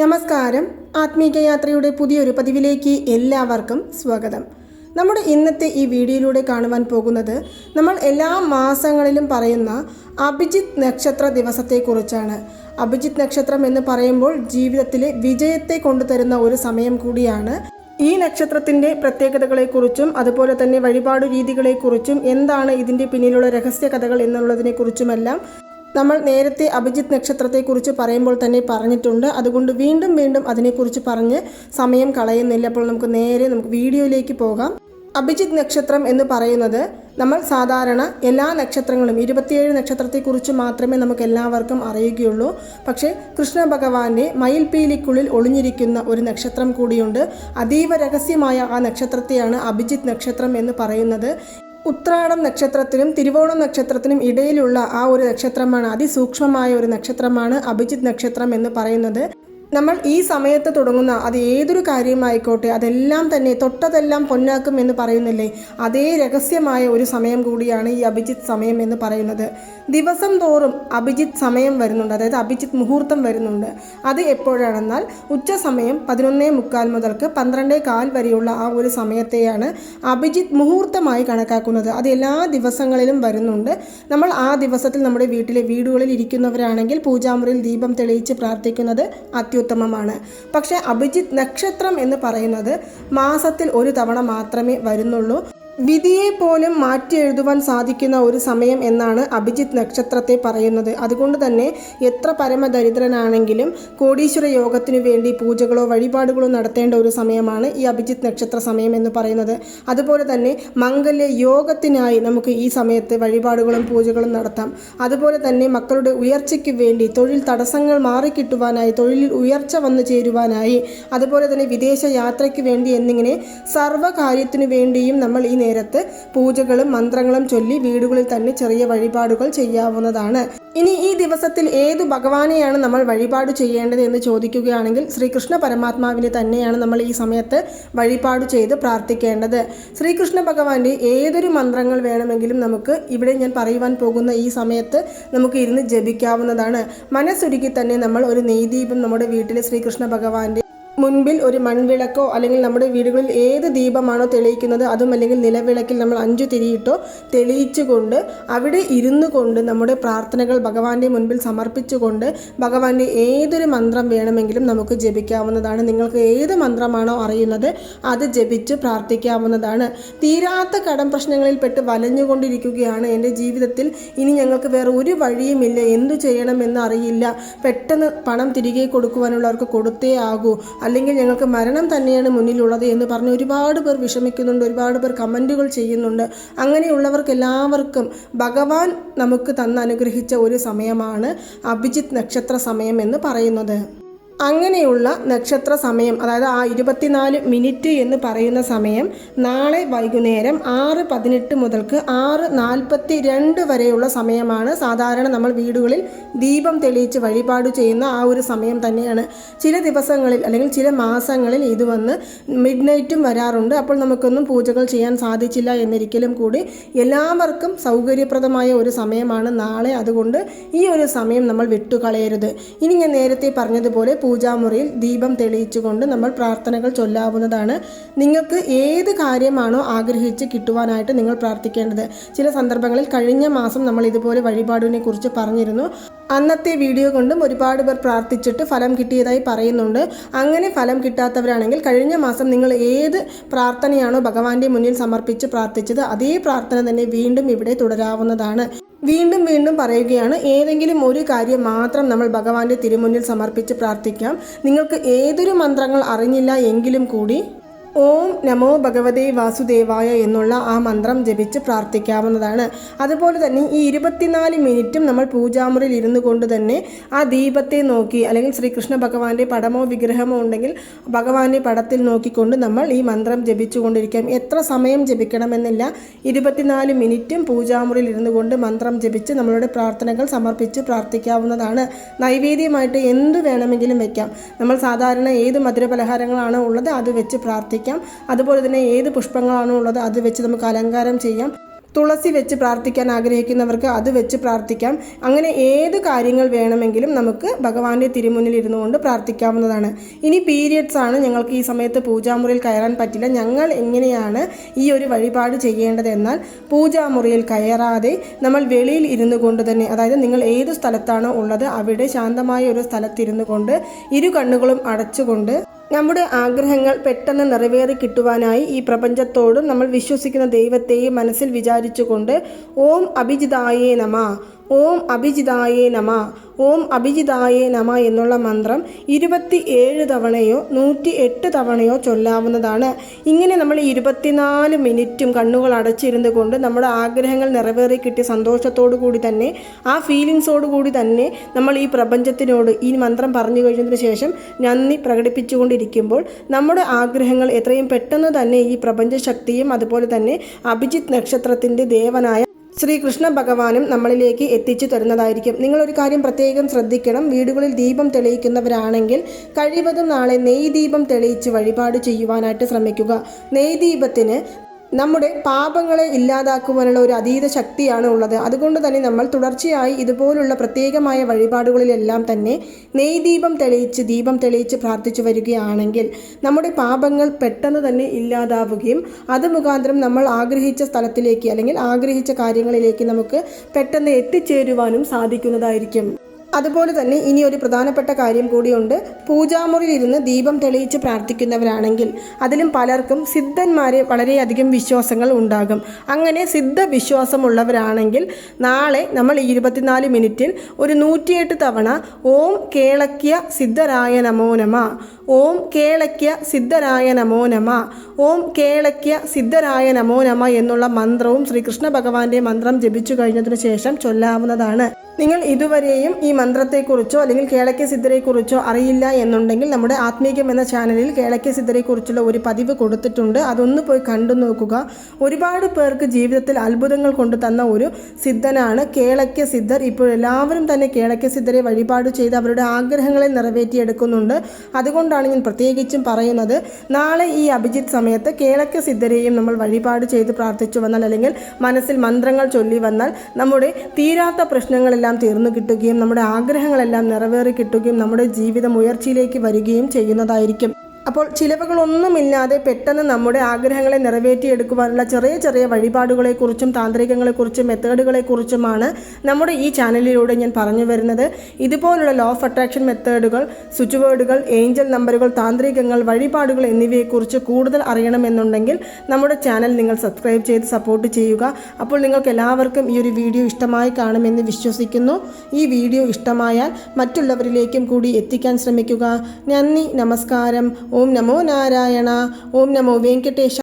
നമസ്കാരം. ആത്മീയ യാത്രയുടെ പുതിയൊരു പതിവിലേക്ക് എല്ലാവർക്കും സ്വാഗതം. നമ്മുടെ ഇന്നത്തെ ഈ വീഡിയോയിലൂടെ കാണുവാൻ പോകുന്നത് നമ്മൾ എല്ലാ മാസങ്ങളിലും പറയുന്ന അഭിജിത് നക്ഷത്ര ദിവസത്തെക്കുറിച്ചാണ്. അഭിജിത് നക്ഷത്രം എന്ന് പറയുമ്പോൾ ജീവിതത്തിലെ വിജയത്തെ കൊണ്ടുതരുന്ന ഒരു സമയം കൂടിയാണ്. ഈ നക്ഷത്രത്തിന്റെ പ്രത്യേകതകളെക്കുറിച്ചും അതുപോലെ തന്നെ വഴിപാടു രീതികളെക്കുറിച്ചും എന്താണ് ഇതിന്റെ പിന്നിലുള്ള രഹസ്യ കഥകൾ എന്നുള്ളതിനെക്കുറിച്ചുമെല്ലാം നമ്മൾ നേരത്തെ അഭിജിത്ത് നക്ഷത്രത്തെക്കുറിച്ച് പറയുമ്പോൾ തന്നെ പറഞ്ഞിട്ടുണ്ട്. അതുകൊണ്ട് വീണ്ടും വീണ്ടും അതിനെക്കുറിച്ച് പറഞ്ഞ് സമയം കളയുന്നില്ല. അപ്പോൾ നമുക്ക് നേരെ നമുക്ക് വീഡിയോയിലേക്ക് പോകാം. അഭിജിത്ത് നക്ഷത്രം എന്ന് പറയുന്നത് നമ്മൾ സാധാരണ എല്ലാ നക്ഷത്രങ്ങളും ഇരുപത്തിയേഴ് നക്ഷത്രത്തെക്കുറിച്ച് മാത്രമേ നമുക്ക് എല്ലാവർക്കും അറിയുകയുള്ളൂ. പക്ഷേ കൃഷ്ണ ഭഗവാന്റെ മയിൽപീലിക്കുള്ളിൽ ഒളിഞ്ഞിരിക്കുന്ന ഒരു നക്ഷത്രം കൂടിയുണ്ട്. അതീവ രഹസ്യമായ ആ നക്ഷത്രത്തെയാണ് അഭിജിത്ത് നക്ഷത്രം എന്ന് പറയുന്നത്. ഉത്രാടം നക്ഷത്രത്തിനും തിരുവോണം നക്ഷത്രത്തിനും ഇടയിലുള്ള ആ ഒരു നക്ഷത്രമാണ് അതിസൂക്ഷ്മമായ ഒരു നക്ഷത്രമാണ് അഭിജിത് നക്ഷത്രം എന്ന് പറയുന്നത്. നമ്മൾ ഈ സമയത്ത് തുടങ്ങുന്ന അത് ഏതൊരു കാര്യമായിക്കോട്ടെ അതെല്ലാം തന്നെ തൊട്ടതെല്ലാം പൊന്നാക്കും എന്ന് പറയുന്നില്ലേ? അതേ രഹസ്യമായ ഒരു സമയം കൂടിയാണ് ഈ അഭിജിത്ത് സമയം എന്ന് പറയുന്നത്. ദിവസം തോറും അഭിജിത്ത് സമയം വരുന്നുണ്ട്. അതായത് അഭിജിത്ത് മുഹൂർത്തം വരുന്നുണ്ട്. അത് എപ്പോഴാണെന്നാൽ ഉച്ച സമയം പതിനൊന്നേ മുക്കാൽ മുതൽക്ക് പന്ത്രണ്ടേ കാൽ വരെയുള്ള ആ ഒരു സമയത്തെയാണ് അഭിജിത്ത് മുഹൂർത്തമായി കണക്കാക്കുന്നത്. അത് എല്ലാ ദിവസങ്ങളിലും വരുന്നുണ്ട്. നമ്മൾ ആ ദിവസത്തിൽ നമ്മുടെ വീട്ടിലെ വീടുകളിൽ ഇരിക്കുന്നവരാണെങ്കിൽ പൂജാമുറിയിൽ ദീപം തെളിയിച്ച് പ്രാർത്ഥിക്കുന്നത് അത്യുത്തമമാണ്. പക്ഷേ അഭിജിത്ത് നക്ഷത്രം എന്ന് പറയുന്നത് മാസത്തിൽ ഒരു തവണ മാത്രമേ വരുന്നുള്ളൂ. വിധിയെ പോലും മാറ്റി എഴുതുവാൻ സാധിക്കുന്ന ഒരു സമയം എന്നാണ് അഭിജിത്ത് നക്ഷത്രത്തെ പറയുന്നത്. അതുകൊണ്ട് തന്നെ എത്ര പരമദരിദ്രനാണെങ്കിലും കോടീശ്വര യോഗത്തിനു വേണ്ടി പൂജകളോ വഴിപാടുകളോ നടത്തേണ്ട ഒരു സമയമാണ് ഈ അഭിജിത്ത് നക്ഷത്ര സമയം എന്ന് പറയുന്നത്. അതുപോലെ തന്നെ മംഗല്യ യോഗത്തിനായി നമുക്ക് ഈ സമയത്ത് വഴിപാടുകളും പൂജകളും നടത്താം. അതുപോലെ തന്നെ മക്കളുടെ ഉയർച്ചയ്ക്ക് വേണ്ടി തൊഴിൽ തടസ്സങ്ങൾ മാറിക്കിട്ടുവാനായി തൊഴിലിൽ ഉയർച്ച വന്നു ചേരുവാനായി അതുപോലെ തന്നെ വിദേശ യാത്രയ്ക്ക് വേണ്ടി എന്നിങ്ങനെ സർവകാര്യത്തിനു വേണ്ടിയും നമ്മൾ ഈ നേരത്ത് പൂജകളും മന്ത്രങ്ങളും ചൊല്ലി വീടുകളിൽ തന്നെ ചെറിയ വഴിപാടുകൾ ചെയ്യാവുന്നതാണ്. ഇനി ഈ ദിവസത്തിൽ ഏതു ഭഗവാനെയാണ് നമ്മൾ വഴിപാട് ചെയ്യേണ്ടത് എന്ന് ചോദിക്കുകയാണെങ്കിൽ ശ്രീകൃഷ്ണ പരമാത്മാവിനെ തന്നെയാണ് നമ്മൾ ഈ സമയത്ത് വഴിപാട് ചെയ്ത് പ്രാർത്ഥിക്കേണ്ടത്. ശ്രീകൃഷ്ണ ഭഗവാന്റെ ഏതൊരു മന്ത്രങ്ങൾ വേണമെങ്കിലും നമുക്ക് ഇവിടെ ഞാൻ പറയുവാൻ പോകുന്ന ഈ സമയത്ത് നമുക്ക് ഇരുന്ന് ജപിക്കാവുന്നതാണ്. മനസ്സൊരുക്കി തന്നെ നമ്മൾ ഒരു നെയ്ദീപം നമ്മുടെ വീട്ടിലെ ശ്രീകൃഷ്ണ ഭഗവാന്റെ മുൻപിൽ ഒരു മൺവിളക്കോ അല്ലെങ്കിൽ നമ്മുടെ വീടുകളിൽ ഏത് ദീപമാണോ തെളിയിക്കുന്നത് അതും അല്ലെങ്കിൽ നിലവിളക്കിൽ നമ്മൾ അഞ്ചു തിരിയിട്ടോ തെളിയിച്ചുകൊണ്ട് അവിടെ ഇരുന്നു കൊണ്ട് നമ്മുടെ പ്രാർത്ഥനകൾ ഭഗവാന്റെ മുൻപിൽ സമർപ്പിച്ചുകൊണ്ട് ഭഗവാന്റെ ഏതൊരു മന്ത്രം വേണമെങ്കിലും നമുക്ക് ജപിക്കാവുന്നതാണ്. നിങ്ങൾക്ക് ഏത് മന്ത്രമാണോ അറിയുന്നത് അത് ജപിച്ച് പ്രാർത്ഥിക്കാവുന്നതാണ്. തീരാത്ത കടം പ്രശ്നങ്ങളിൽ പെട്ട് വലഞ്ഞുകൊണ്ടിരിക്കുകയാണ് എന്റെ ജീവിതത്തിൽ. ഇനി ഞങ്ങൾക്ക് വേറെ ഒരു വഴിയുമില്ല എന്തു ചെയ്യണമെന്ന് അറിയില്ല. പെട്ടെന്ന് പണം തിരികെ കൊടുക്കുവാനുള്ളവർക്ക് കൊടുത്തേ ആകൂ. അല്ലെങ്കിൽ ഞങ്ങൾക്ക് മരണം തന്നെയാണ് മുന്നിലുള്ളത് എന്ന് പറഞ്ഞ് ഒരുപാട് പേർ വിഷമിക്കുന്നുണ്ട് ഒരുപാട് പേർ കമന്റുകൾ ചെയ്യുന്നുണ്ട്. അങ്ങനെയുള്ളവർക്ക് എല്ലാവർക്കും ഭഗവാൻ നമുക്ക് തന്ന് അനുഗ്രഹിച്ച ഒരു സമയമാണ് അഭിജിത്ത് നക്ഷത്ര സമയം എന്ന് പറയുന്നത്. അങ്ങനെയുള്ള നക്ഷത്ര സമയം അതായത് ആ ഇരുപത്തിനാല് മിനിറ്റ് എന്ന് പറയുന്ന സമയം നാളെ വൈകുന്നേരം ആറ് പതിനെട്ട് മുതൽക്ക് ആറ് നാൽപ്പത്തി രണ്ട് വരെയുള്ള സമയമാണ് സാധാരണ നമ്മൾ വീടുകളിൽ ദീപം തെളിയിച്ച് വഴിപാട് ചെയ്യുന്ന ആ ഒരു സമയം തന്നെയാണ്. ചില ദിവസങ്ങളിൽ അല്ലെങ്കിൽ ചില മാസങ്ങളിൽ ഇത് വന്ന് മിഡ് നൈറ്റും വരാറുണ്ട്. അപ്പോൾ നമുക്കൊന്നും പൂജകൾ ചെയ്യാൻ സാധിച്ചില്ല എന്നിരിക്കലും കൂടി എല്ലാവർക്കും സൗകര്യപ്രദമായ ഒരു സമയമാണ് നാളെ. അതുകൊണ്ട് ഈ ഒരു സമയം നമ്മൾ വിട്ടുകളയരുത്. ഇനി ഞാൻ നേരത്തെ പറഞ്ഞതുപോലെ പൂജാമുറിയിൽ ദീപം തെളിയിച്ചുകൊണ്ട് നമ്മൾ പ്രാർത്ഥനകൾ ചൊല്ലാവുന്നതാണ്. നിങ്ങൾക്ക് ഏത് കാര്യമാണോ ആഗ്രഹിച്ച് കിട്ടുവാനായിട്ട് നിങ്ങൾ പ്രാർത്ഥിക്കേണ്ടത്. ചില സന്ദർഭങ്ങളിൽ കഴിഞ്ഞ മാസം നമ്മൾ ഇതുപോലെ വഴിപാടിനെ കുറിച്ച് പറഞ്ഞിരുന്നു. അന്നത്തെ വീഡിയോ കൊണ്ടും ഒരുപാട് പേർ പ്രാർത്ഥിച്ചിട്ട് ഫലം കിട്ടിയതായി പറയുന്നുണ്ട്. അങ്ങനെ ഫലം കിട്ടാത്തവരാണെങ്കിൽ കഴിഞ്ഞ മാസം നിങ്ങൾ ഏത് പ്രാർത്ഥനയാണോ ഭഗവാന്റെ മുന്നിൽ സമർപ്പിച്ച് പ്രാർത്ഥിച്ചത് അതേ പ്രാർത്ഥന തന്നെ വീണ്ടും ഇവിടെ തുടരാവുന്നതാണ്. വീണ്ടും വീണ്ടും പറയുകയാണ് ഏതെങ്കിലും ഒരു കാര്യം മാത്രം നമ്മൾ ഭഗവാന്റെ തിരുമുന്നിൽ സമർപ്പിച്ച് പ്രാർത്ഥിക്കാം. നിങ്ങൾക്ക് ഏതൊരു മന്ത്രങ്ങൾ അറിഞ്ഞില്ല എങ്കിലും കൂടി ഓം നമോ ഭഗവതേ വാസുദേവായ എന്നുള്ള ആ മന്ത്രം ജപിച്ച് പ്രാർത്ഥിക്കാവുന്നതാണ്. അതുപോലെ തന്നെ ഈ ഇരുപത്തിനാല് മിനിറ്റും നമ്മൾ പൂജാമുറിയിൽ ഇരുന്നു കൊണ്ട് തന്നെ ആ ദീപത്തെ നോക്കി അല്ലെങ്കിൽ ശ്രീകൃഷ്ണ ഭഗവാന്റെ പടമോ വിഗ്രഹമോ ഉണ്ടെങ്കിൽ ഭഗവാന്റെ പടത്തിൽ നോക്കിക്കൊണ്ട് നമ്മൾ ഈ മന്ത്രം ജപിച്ചുകൊണ്ടിരിക്കാം എത്ര സമയം ജപിക്കണമെന്നില്ല. ഇരുപത്തിനാല് മിനിറ്റും പൂജാമുറിയിൽ ഇരുന്നു കൊണ്ട് മന്ത്രം ജപിച്ച് നമ്മളുടെ പ്രാർത്ഥനകൾ സമർപ്പിച്ച് പ്രാർത്ഥിക്കാവുന്നതാണ്. നൈവേദ്യമായിട്ട് എന്ത് വേണമെങ്കിലും വയ്ക്കാം നമ്മൾ സാധാരണ ഏത് മധുരപലഹാരങ്ങളാണോ ഉള്ളത് അത് വെച്ച് പ്രാർത്ഥിക്കാം. അതുപോലെ തന്നെ ഏത് പുഷ്പങ്ങളാണോ ഉള്ളത് അത് വെച്ച് നമുക്ക് അലങ്കാരം ചെയ്യാം. തുളസി വെച്ച് പ്രാർത്ഥിക്കാൻ ആഗ്രഹിക്കുന്നവർക്ക് അത് വെച്ച് പ്രാർത്ഥിക്കാം. അങ്ങനെ ഏത് കാര്യങ്ങൾ വേണമെങ്കിലും നമുക്ക് ഭഗവാന്റെ തിരുമുന്നിൽ ഇരുന്നു കൊണ്ട് പ്രാർത്ഥിക്കാവുന്നതാണ്. ഇനി പീരിയഡ്സ് ആണ് ഞങ്ങൾക്ക് ഈ സമയത്ത് പൂജാമുറിയിൽ കയറാൻ പറ്റില്ല. ഞങ്ങൾ എങ്ങനെയാണ് ഈ ഒരു വഴിപാട് ചെയ്യേണ്ടതെന്നാൽ പൂജാമുറിയിൽ കയറാതെ നമ്മൾ വെളിയിൽ ഇരുന്നു കൊണ്ട് തന്നെ അതായത് നിങ്ങൾ ഏത് സ്ഥലത്താണോ ഉള്ളത് അവിടെ ശാന്തമായ ഒരു സ്ഥലത്തിരുന്നു കൊണ്ട് ഇരു കണ്ണുകളും അടച്ചുകൊണ്ട് നമ്മുടെ ആഗ്രഹങ്ങൾ പെട്ടെന്ന് നിറവേറി കിട്ടുവാനായി ഈ പ്രപഞ്ചത്തോടും നമ്മൾ വിശ്വസിക്കുന്ന ദൈവത്തെയും മനസ്സിൽ വിചാരിച്ചുകൊണ്ട് ഓം അഭിജിതായേ നമ. ഓം അഭിജിതായേ നമ. ഓം അഭിജിതായേ നമ എന്നുള്ള മന്ത്രം ഇരുപത്തി ഏഴ് തവണയോ നൂറ്റി എട്ട് തവണയോ ചൊല്ലാവുന്നതാണ്. ഇങ്ങനെ നമ്മൾ ഇരുപത്തിനാല് മിനിറ്റും കണ്ണുകൾ അടച്ചിരുന്നു കൊണ്ട് നമ്മുടെ ആഗ്രഹങ്ങൾ നിറവേറി കിട്ടിയ സന്തോഷത്തോടു കൂടി തന്നെ ആ ഫീലിങ്സോടു കൂടി തന്നെ നമ്മൾ ഈ പ്രപഞ്ചത്തിനോട് ഈ മന്ത്രം പറഞ്ഞു കഴിഞ്ഞതിന് ശേഷം നന്ദി പ്രകടിപ്പിച്ചുകൊണ്ടിരിക്കുമ്പോൾ നമ്മുടെ ആഗ്രഹങ്ങൾ എത്രയും പെട്ടെന്ന് തന്നെ ഈ പ്രപഞ്ചശക്തിയും അതുപോലെ തന്നെ അഭിജിത്ത് നക്ഷത്രത്തിന്റെ ദേവനായ ശ്രീകൃഷ്ണ ഭഗവാനും നമ്മളിലേക്ക് എത്തിച്ചു തരുന്നതായിരിക്കും. നിങ്ങളൊരു കാര്യം പ്രത്യേകം ശ്രദ്ധിക്കണം. വീടുകളിൽ ദീപം തെളിയിക്കുന്നവരാണെങ്കിൽ കഴിവതും നാളെ നെയ് ദീപം തെളിയിച്ച് വഴിപാട് ചെയ്യുവാനായിട്ട് ശ്രമിക്കുക. നെയ് ദീപത്തിന് നമ്മുടെ പാപങ്ങളെ ഇല്ലാതാക്കുവാനുള്ള ഒരു അതീത ശക്തിയാണ് ഉള്ളത്. അതുകൊണ്ട് തന്നെ നമ്മൾ തുടർച്ചയായി ഇതുപോലുള്ള പ്രത്യേകമായ വഴിപാടുകളിലെല്ലാം തന്നെ നെയ് ദീപം തെളിയിച്ച് ദീപം തെളിയിച്ച് പ്രാർത്ഥിച്ചു വരികയാണെങ്കിൽ നമ്മുടെ പാപങ്ങൾ പെട്ടെന്ന് തന്നെ ഇല്ലാതാവുകയും അത് മുഖാന്തരം നമ്മൾ ആഗ്രഹിച്ച സ്ഥലത്തിലേക്ക് അല്ലെങ്കിൽ ആഗ്രഹിച്ച കാര്യങ്ങളിലേക്ക് നമുക്ക് പെട്ടെന്ന് എത്തിച്ചേരുവാനും സാധിക്കുന്നതായിരിക്കും. അതുപോലെ തന്നെ ഇനി ഒരു പ്രധാനപ്പെട്ട കാര്യം കൂടിയുണ്ട്. പൂജാമുറിയിൽ ഇരുന്ന് ദീപം തെളിയിച്ച് പ്രാർത്ഥിക്കുന്നവരാണെങ്കിൽ അതിലും പലർക്കും സിദ്ധന്മാരെ വളരെയധികം വിശ്വാസങ്ങൾ ഉണ്ടാകും. അങ്ങനെ സിദ്ധ വിശ്വാസമുള്ളവരാണെങ്കിൽ നാളെ നമ്മൾ ഈ ഇരുപത്തിനാല് മിനിറ്റിൽ ഒരു നൂറ്റിയെട്ട് തവണ ഓം കേളക്കിയ സിദ്ധരായ നമോ നമ ഓം കേളക്യ സിദ്ധരായ നമോ നമ. ഓം കേളക്യ സിദ്ധരായ നമോ നമ എന്നുള്ള മന്ത്രവും ശ്രീകൃഷ്ണ ഭഗവാന്റെ മന്ത്രം ജപിച്ചു കഴിഞ്ഞതിനു ശേഷം ചൊല്ലാവുന്നതാണ്. നിങ്ങൾ ഇതുവരെയും ഈ മന്ത്രത്തെക്കുറിച്ചോ അല്ലെങ്കിൽ കേളക്യ സിദ്ധരെക്കുറിച്ചോ അറിയില്ല എന്നുണ്ടെങ്കിൽ നമ്മുടെ ആത്മീകം എന്ന ചാനലിൽ കേളക്യ സിദ്ധരെക്കുറിച്ചുള്ള ഒരു പതിവ് കൊടുത്തിട്ടുണ്ട്. അതൊന്ന് പോയി കണ്ടു നോക്കുക. ഒരുപാട് പേർക്ക് ജീവിതത്തിൽ അത്ഭുതങ്ങൾ കൊണ്ടു തന്ന ഒരു സിദ്ധനാണ് കേളക്യ സിദ്ധർ. ഇപ്പോൾ എല്ലാവരും തന്നെ കേളക്യ സിദ്ധരെ വഴിപാട് ചെയ്ത് അവരുടെ ആഗ്രഹങ്ങളെ നിറവേറ്റിയെടുക്കുന്നുണ്ട്. അതുകൊണ്ടാണ് ഞാൻ പ്രത്യേകിച്ചും പറയുന്നത് നാളെ ഈ അഭിജിത്ത് സമയത്ത് കേളക്ക സിദ്ധരെയും നമ്മൾ വഴിപാട് ചെയ്ത് പ്രാർത്ഥിച്ചു വന്നാൽ അല്ലെങ്കിൽ മനസ്സിൽ മന്ത്രങ്ങൾ ചൊല്ലി വന്നാൽ നമ്മുടെ തീരാത്ത പ്രശ്നങ്ങളെല്ലാം തീർന്നു കിട്ടുകയും നമ്മുടെ ആഗ്രഹങ്ങളെല്ലാം നിറവേറി കിട്ടുകയും നമ്മുടെ ജീവിതം ഉയർച്ചയിലേക്ക് വരികയും ചെയ്യുന്നതായിരിക്കും. അപ്പോൾ ചിലവുകളൊന്നുമില്ലാതെ പെട്ടെന്ന് നമ്മുടെ ആഗ്രഹങ്ങളെ നിറവേറ്റിയെടുക്കുവാനുള്ള ചെറിയ ചെറിയ വഴിപാടുകളെക്കുറിച്ചും താന്ത്രികങ്ങളെക്കുറിച്ചും മെത്തേഡുകളെക്കുറിച്ചുമാണ് നമ്മുടെ ഈ ചാനലിലൂടെ ഞാൻ പറഞ്ഞു വരുന്നത്. ഇതുപോലുള്ള ലോ ഓഫ് അട്രാക്ഷൻ മെത്തേഡുകൾ സ്വിച്ച് വേർഡുകൾ ഏഞ്ചൽ നമ്പറുകൾ താന്ത്രികങ്ങൾ വഴിപാടുകൾ എന്നിവയെക്കുറിച്ച് കൂടുതൽ അറിയണമെന്നുണ്ടെങ്കിൽ നമ്മുടെ ചാനൽ നിങ്ങൾ സബ്സ്ക്രൈബ് ചെയ്ത് സപ്പോർട്ട് ചെയ്യുക. അപ്പോൾ നിങ്ങൾക്ക് എല്ലാവർക്കും ഈ ഒരു വീഡിയോ ഇഷ്ടമായി കാണുമെന്ന് വിശ്വസിക്കുന്നു. ഈ വീഡിയോ ഇഷ്ടമായാൽ മറ്റുള്ളവരിലേക്കും കൂടി എത്തിക്കാൻ ശ്രമിക്കുക. നന്ദി നമസ്കാരം. ഓം നമോ നാരായണ ഓം നമോ വെങ്കടേശ